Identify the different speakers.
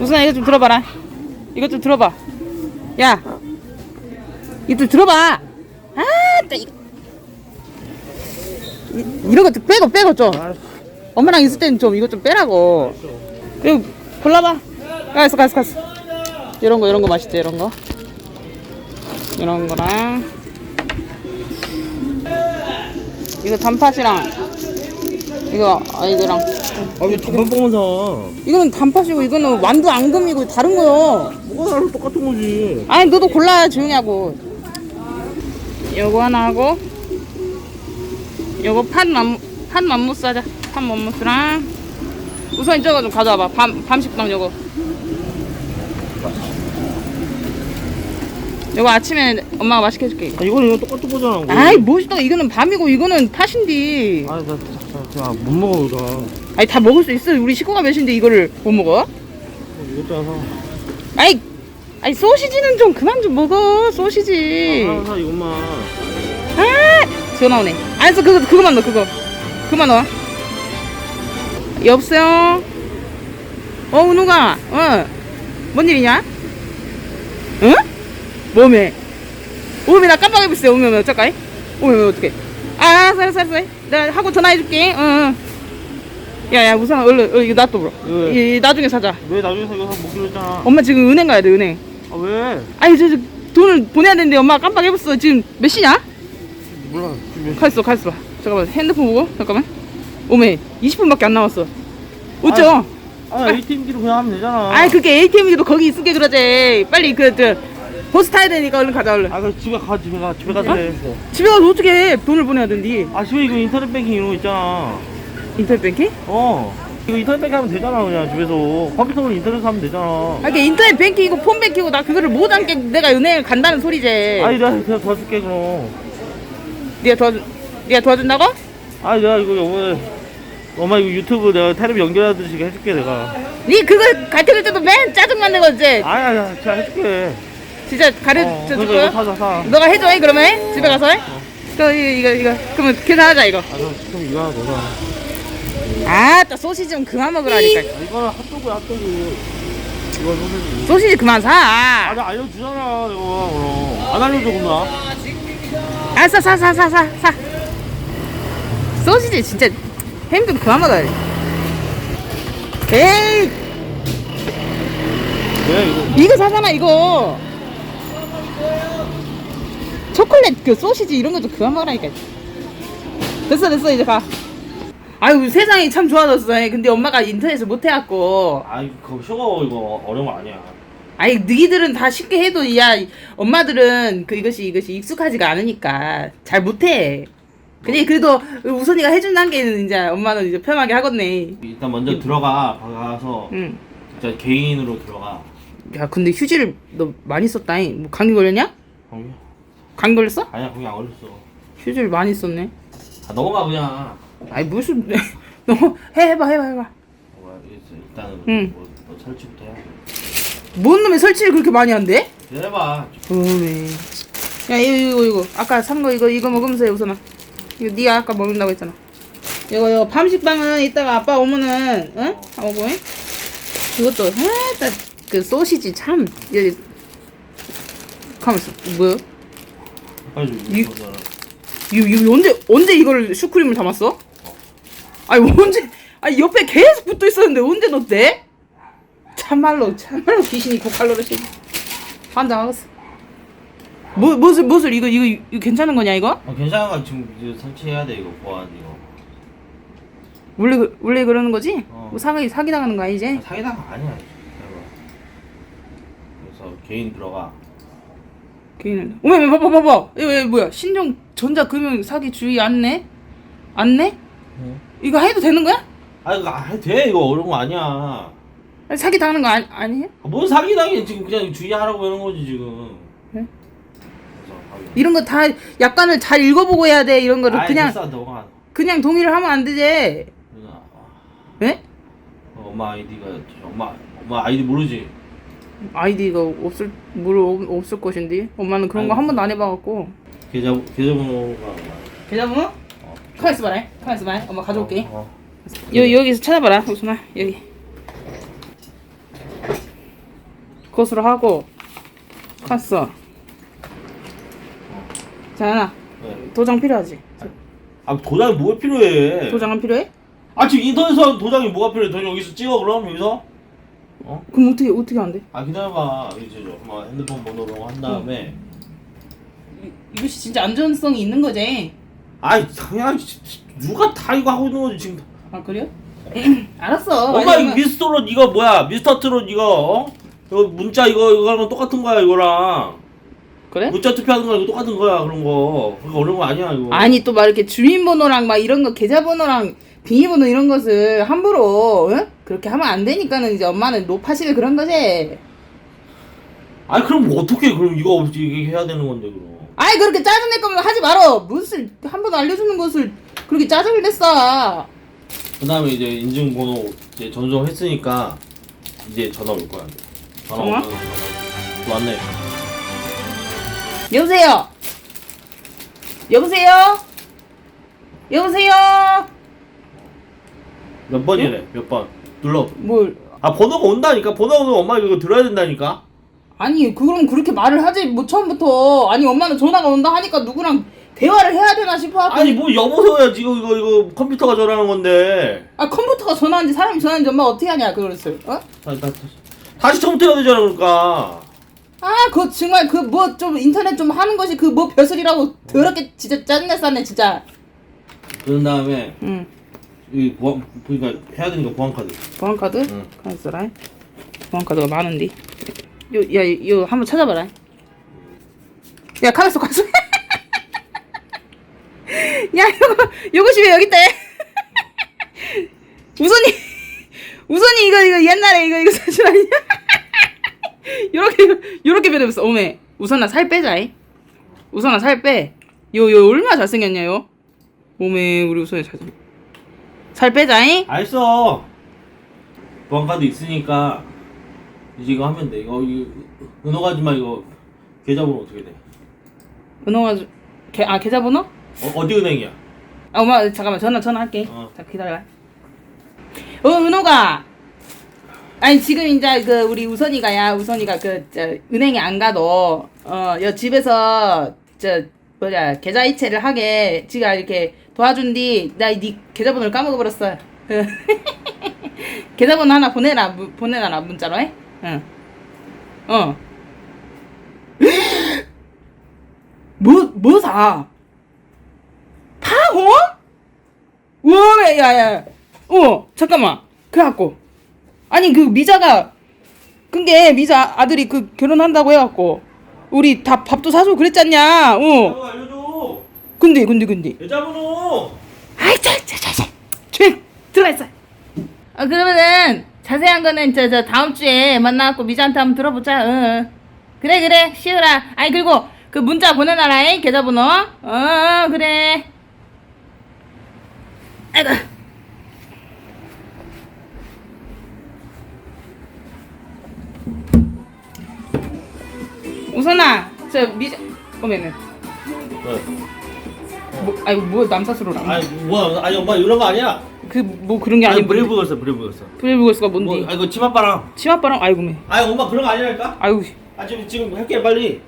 Speaker 1: 우선아 이거 좀 들어봐라. 이것 좀 들어봐. 야 이거 좀 들어봐. 아따 이거 이, 이런 것좀 빼고 빼고 좀. 엄마랑 있을 때는 좀 이거 좀 빼라고. 그리고 골라봐. 가서 가서 가서. 이런 거 이런 거 맛있지 이런 거. 이런 거랑 이거 단팥이랑 이거 아이들랑.
Speaker 2: 아, 왜 잠깐 아, 보면서.
Speaker 1: 이거는 단팥이고 이거는 완두 앙금이고 다른 거요.
Speaker 2: 뭐가 나랑 똑같은 거지?
Speaker 1: 아니 너도 골라야 조용히 하고. 요거 하나 하고. 요거 팥맘팥맘무스 하자. 팥만무스랑. 우선 이쪽거 좀 가져와봐. 밤, 밤식당 요거. 이거 아침에 엄마가 맛있게 해줄게.
Speaker 2: 아, 이거는 이거 똑같은 거잖아. 뭐.
Speaker 1: 아이 멋있다. 이거는 밤이고 이거는 팥인데.
Speaker 2: 아니, 나, 나, 나, 못 먹어, 이거.
Speaker 1: 아니 다 먹을 수 있어. 우리 식구가 몇인데 이거를 못 먹어?
Speaker 2: 이것도 하나 사.
Speaker 1: 아이, 아이 소시지는 좀 그만 좀 먹어. 소시지.
Speaker 2: 아, 하나 사, 이것만.
Speaker 1: 아, 전화 오네. 아니, 저 그거 그거만 넣어. 그거. 그만 넣어. 여보세요. 어, 은우가. 어. 뭔 일이냐? 응? 몸에. 오미 나 깜빡해봤어요 오미 오미 어떡해 오미 오미 어떡해. 아 알았어 알았어 내가 하고 전화해줄게. 응 야야 우선 얼른 얼른 이거 놔둬 보
Speaker 2: 왜?
Speaker 1: 나중에 사자.
Speaker 2: 왜 나중에 사 이거 사못 기로했잖아.
Speaker 1: 엄마 지금 은행 가야 돼 은행.
Speaker 2: 아 왜?
Speaker 1: 아니 저, 저 돈을 보내야 되는데 엄마 깜빡해봤어. 지금 몇 시냐?
Speaker 2: 몰라. 지금 몇 시-
Speaker 1: 가있어 가있어. 봐 잠깐만 핸드폰 보고. 잠깐만. 오메 20분밖에 안 남았어. 웃죠?
Speaker 2: 아, 아, 아 ATM기로 그냥 하면 되잖아.
Speaker 1: 아이 그게 ATM이도 거기 있으니까 그러지. 빨리 그 저 버스 타야 되니까 얼른 가자 얼른.
Speaker 2: 아, 그 집에 가, 집에 가, 집에 가서 어? 해.
Speaker 1: 집에 가서 어떻게 해? 돈을 보내야 된디.
Speaker 2: 아, 집에 이거 인터넷 뱅킹 이런 거 있잖아.
Speaker 1: 인터넷 뱅킹?
Speaker 2: 어. 이거 인터넷 뱅킹 하면 되잖아, 그냥 집에서. 컴퓨터로 인터넷 하면 되잖아.
Speaker 1: 아, 이게 인터넷 뱅킹이고 폰 뱅킹이고 나 그거를 못 안게 내가 은행 간다는 소리제.
Speaker 2: 아니, 내가 그냥 도와줄게, 그럼.
Speaker 1: 네가 도와 네가 도와준다고?
Speaker 2: 아, 내가 이거 오늘 엄마 이거 유튜브 내가 테레비 연결하듯이 해줄게, 내가.
Speaker 1: 네 그거 가르쳐줄 때도 맨 짜증만 내고 이제.
Speaker 2: 아야, 제가 해줄게.
Speaker 1: 진짜 가르쳐 줄 거야? 너가 해줘 그러면? 어. 집에 가서? 어. 그럼 이 이거 이거. 그러면 계산하자 이거.
Speaker 2: 아 그럼 이거 하나 먹어.
Speaker 1: 아따 소시지 좀 그만 먹으라니까.
Speaker 2: 아, 이거 핫도그 핫도그. 이건 소세지.
Speaker 1: 소시지 그만 아, 어.
Speaker 2: 아, 사 알려주잖아 내가 그럼. 안 알려줘 그나.
Speaker 1: 알았어 사 사 사 사 사. 소시지 진짜 햄 좀 그만 먹어야 돼. 에이.
Speaker 2: 왜 이거?
Speaker 1: 이거 사잖아 이거. 초콜릿 그 소시지 이런 것도 그만 먹으라니까. 됐어 됐어 이제 가. 아유 세상이 참 좋아졌어. 근데 엄마가 인터넷을 못 해갖고.
Speaker 2: 아 그거 쉬워 이거 어려운 거 아니야.
Speaker 1: 아니 너희들은 다 쉽게 해도 야 엄마들은 그 이것이 이것이 익숙하지가 않으니까 잘 못해. 근데 그래도 우선이가 해준 단계는 이제 엄마는 이제 편하게 하겠네.
Speaker 2: 일단 먼저 들어가 가서
Speaker 1: 응.
Speaker 2: 진짜 개인으로 들어가.
Speaker 1: 야 근데 휴지를 너 많이 썼다잉. 뭐 감기 걸렸냐? 어, 간 걸렸어?
Speaker 2: 아니야 그냥 얼렸어
Speaker 1: 휴지를 많이 썼네.
Speaker 2: 아 넘어가 그냥
Speaker 1: 아니 무슨 너 해봐 해봐 해봐.
Speaker 2: 일단은
Speaker 1: 응.
Speaker 2: 뭐, 뭐 설치부터
Speaker 1: 해뭔 놈의 설치를 그렇게 많이 한대?
Speaker 2: 기다려봐
Speaker 1: 어메. 야 이거 이거 이거 아까 산 거 이거 이거 먹으면서 해 우선아. 이거 네가 아까 먹는다고 했잖아. 이거 이거 밤식빵은 이따가 아빠 오면은 응? 다 먹어. 이것도 해그 아, 소시지 참. 여기 가만 있어. 뭐야?
Speaker 2: 아니 이거
Speaker 1: 언제 언제 이걸 슈크림을 담았어? 아니 언제 아니 옆에 계속 붙어 있었는데 언제 넣대? 참말로 참말로 귀신이 고칼로를 씹. 환장하겠어. 뭐 무엇을 무엇을 이거 이거 괜찮은 거냐 이거?
Speaker 2: 아 괜찮아 지금 이제 설치해야 돼 이거 보안 이거
Speaker 1: 원래 그, 원래 그러는 거지?
Speaker 2: 어.
Speaker 1: 뭐 사기 사기 당하는 거 아니지?
Speaker 2: 아, 사기당 아니야 그래서 개인 들어가
Speaker 1: 개인 알람. 어머, 봐봐, 봐봐. 이거 뭐야? 신종 전자금융 사기 주의 안내? 안내? 응. 네. 이거 해도 되는 거야?
Speaker 2: 아 이거 아, 해돼 이거 어려운 거 아니야.
Speaker 1: 사기 당하는 거 아니, 아니에요?
Speaker 2: 아, 뭔 사기당해 지금 그냥 주의하라고 하는 거지 지금.
Speaker 1: 네? 이런 거 다 약간을 잘 읽어보고 해야 돼. 이런 거를
Speaker 2: 아이,
Speaker 1: 그냥
Speaker 2: 됐어, 너가
Speaker 1: 그냥 동의를 하면 안 되지.
Speaker 2: 누나,
Speaker 1: 네?
Speaker 2: 엄마 아이디가 엄마 엄마 아이디 모르지.
Speaker 1: 아이디가 없을 물 없- 없을 것인데 엄마는 그런 거 한 번도 안 해봐갖고
Speaker 2: 계좌 계좌번호가
Speaker 1: 계좌번호? 가만 있어봐라 가만 있어봐 엄마 가져올게
Speaker 2: 어.
Speaker 1: 여, 여기서 찾아봐라 우선아 여기 그것으로 하고 갔어 자연아
Speaker 2: 네.
Speaker 1: 도장 필요하지?
Speaker 2: 아 도장이 뭐가 필요해?
Speaker 1: 도장은 필요해?
Speaker 2: 아 지금 인터넷에서 도장이 뭐가 필요해? 돈 여기서 찍어 그럼 여기서? 어?
Speaker 1: 그럼 어떻게 어떻게 안 돼?
Speaker 2: 아 기다려봐 이제 좀 한번 핸드폰 번호로 한 다음에
Speaker 1: 이- 이것이 진짜 안전성이 있는 거지?
Speaker 2: 아이 그냥 누가 다 이거 하고 있는 거지 지금
Speaker 1: 아 그래요? 알았어
Speaker 2: 엄마 이거 미스터롯 이거 뭐야 미스터 트롯 이거 어? 이거 문자 이거 이거 하는 거 똑같은 거야 이거랑
Speaker 1: 그래?
Speaker 2: 문자 투표하는 거랑 이거 똑같은 거야 그런 거 그거 어려운 거 아니야 이거
Speaker 1: 아니 또 막 이렇게 주민번호랑 막 이런 거 계좌번호랑 비밀번호 이런 것을 함부로 응? 그렇게 하면 안 되니까는 이제 엄마는 노파실 그런 거지.
Speaker 2: 아니 그럼 뭐 어떻게 그럼 이거 없이 이게 해야 되는 건데 그럼
Speaker 1: 아이 그렇게 짜증낼 거면 하지 말어. 무슨 한 번 알려주는 것을 그렇게 짜증을 냈어.
Speaker 2: 그 다음에 이제 인증번호 이제 전송했으니까 이제 전화 올 거야 전화 또 왔네
Speaker 1: 여보세요. 여보세요. 여보세요.
Speaker 2: 몇 번이래? 몇 번? 눌러.
Speaker 1: 뭘?
Speaker 2: 아 번호가 온다니까? 번호 오면 엄마 이거 들어야 된다니까?
Speaker 1: 아니 그럼 그렇게 말을 하지? 뭐 처음부터. 아니 엄마는 전화가 온다 하니까 누구랑 대화를 해야 되나 싶어.
Speaker 2: 아니 뭐 여보세요야 지금 이거 이거 컴퓨터가 전화하는 건데.
Speaker 1: 아 컴퓨터가 전화하는지 사람이 전화하는지 엄마 어떻게 하냐 그것을 어?
Speaker 2: 다, 다, 다시 처음부터 해야 되잖아 그러니까.
Speaker 1: 아 그거 정말 그 뭐 좀 인터넷 좀 하는 것이 그 뭐 벼슬이라고 더럽게 진짜 짜증냈었네 진짜.
Speaker 2: 그런 다음에
Speaker 1: 응
Speaker 2: 이 보안 그러니까 해야 되니까 보안 카드.
Speaker 1: 보안 카드?
Speaker 2: 응.
Speaker 1: 가만 있어라 보안 카드가 많은데? 요야 이거 한번 찾아봐라. 야 있어 가만 있어 야 이거 이것이 왜 여기 있대 우선이 우선이 이거 이거 옛날에 이거 이거 사실 아니야? 요렇게 요렇게 변해봤어. 오메 우선아 살 빼자이. 우선아 살 빼 요 요 얼마 나 잘생겼냐 요? 오메 우리 우선이 잘생 살 빼자이
Speaker 2: 알았어 보안카드 있으니까 이제 이거 하면 돼 이거 이거 은호 가지만 이거 계좌번호 어떻게 돼?
Speaker 1: 은호가 주- 계, 아 계좌번호?
Speaker 2: 어, 어디 은행이야?
Speaker 1: 아 엄마 잠깐만 전화 전화할게.
Speaker 2: 어.
Speaker 1: 자 기다려. 어 은호가 아니 지금 이제 그 우리 우선이가야 우선이가 그 저, 은행에 안 가도 어여 집에서 저 뭐냐 계좌 이체를 하게 지가 이렇게 도와준 뒤나네 계좌번호를 까먹어 버렸어. 계좌번호 하나 보내라 무, 보내라 문자로 해. 응. 어. 뭐, 뭐 사? 파혼? 왜, 야, 야. 어, 잠깐만. 그래갖고. 아니, 그 미자가, 그게 미자 아들이 그 결혼한다고 해갖고. 우리 다 밥도 사주고 그랬잖냐. 어. 근데, 근데, 근데.
Speaker 2: 계좌번호
Speaker 1: 아이, 자, 자, 자, 자. 조용 들어가 있어. 아, 그러면은, 자세한 거는 저, 저, 다음 주에 만나갖고 미자한테 한번 들어보자. 응. 그래, 그래. 쉬우라. 아니, 그리고 그 문자 보내놔라, 이 계좌번호. 어, 그래. 아이고. 우선아, 저 미자, 어메네.
Speaker 2: 네.
Speaker 1: 뭐, 아이고, 뭐 남사스러라.
Speaker 2: 아니 뭐야? 아니 엄마 이런 거 아니야.
Speaker 1: 그 뭐 그런 게
Speaker 2: 아니
Speaker 1: 아니
Speaker 2: 브레이브? 걸었어 브레이브 걸었어.
Speaker 1: 브레이브 걸스가
Speaker 2: 뭐
Speaker 1: 뭔데?
Speaker 2: 아 이거 치맛바람.
Speaker 1: 치맛바람? 아이고 매.
Speaker 2: 아니 엄마 그런 거 아니라니까?
Speaker 1: 아이고
Speaker 2: 아 지금 지금 할게 빨리